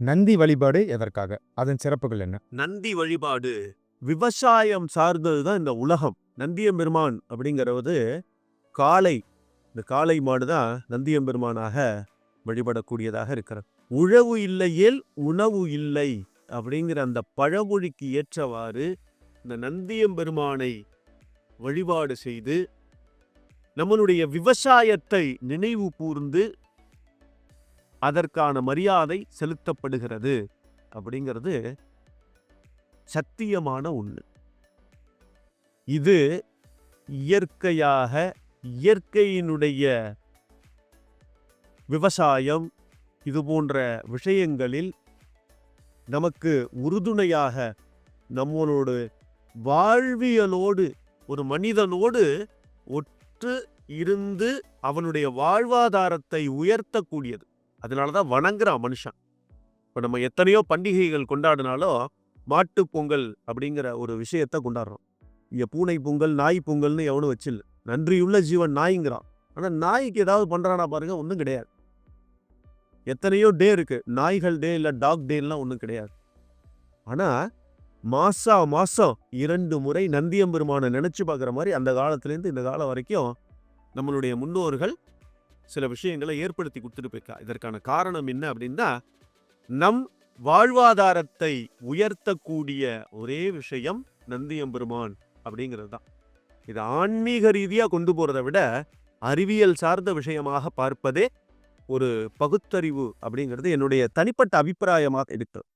நந்தி வழிபாடு எதற்காக? அதன் சிறப்புகள் என்ன? நந்தி வழிபாடு விவசாயம் சார்ந்தது தான் இந்த உலகம். நந்தியம்பெருமான் அப்படிங்கிறது காளை. இந்த காளை மாடு தான் நந்தியம்பெருமானாக வழிபடக்கூடியதாக இருக்கிறது உழவு இல்லையேல் உணவு இல்லை அப்படிங்கிற அந்த பழமொழிக்கு ஏற்றவாறு இந்த நந்தியம்பெருமானை வழிபாடு செய்து நம்மளுடைய விவசாயத்தை நினைவு கூர்ந்து அதற்கான மரியாதை செலுத்தப்படுகிறது. அப்படிங்கிறது சத்தியமான ஒன்று இது இயற்கையாக இயற்கையினுடைய விவசாயம் இது போன்ற விஷயங்களில் நமக்கு உறுதுணையாக நம்மளோடு வாழ்வியலோடு ஒரு மனிதனோடு ஒற்று இருந்து அவனுடைய வாழ்வாதாரத்தை உயர்த்தக்கூடியது. அதனால தான் வணங்குறான் மனுஷன். இப்போ நம்ம எத்தனையோ பண்டிகைகள் கொண்டாடினாலும் மாட்டுப் பொங்கல் அப்படிங்கிற ஒரு விஷயத்தை கொண்டாடுறோம். இங்கே பூனை பொங்கல் நாய் பொங்கல்னு எவனும் வச்சில்ல. நன்றியுள்ள ஜீவன் நாய்ங்கிறான். ஆனால் நாய்க்கு ஏதாவது பண்ணுறானா பாருங்க ஒன்றும் கிடையாது. எத்தனையோ டே இருக்குது நாய்கள் டே இல்லை டாக் டேலாம் ஒன்றும் கிடையாது. ஆனால் மாசா மாசம் இரண்டு முறை நந்தியம்பெருமானை நினச்சி பார்க்குற மாதிரி அந்த காலத்துலேருந்து இந்த காலம் வரைக்கும் நம்மளுடைய முன்னோர்கள் சில விஷயங்களை ஏற்படுத்தி கொடுத்துட்டு போயிருக்கா இதற்கான காரணம் என்ன அப்படின்னா நம் வாழ்வாதாரத்தை உயர்த்தக்கூடிய ஒரே விஷயம் நந்தியம்பெருமான் அப்படிங்கிறது தான். இது ஆன்மீக ரீதியாக கொண்டு போகிறத விட அறிவியல் சார்ந்த விஷயமாக பார்ப்பதே ஒரு பகுத்தறிவு அப்படிங்கிறது என்னுடைய தனிப்பட்ட அபிப்பிராயமாக இருக்கு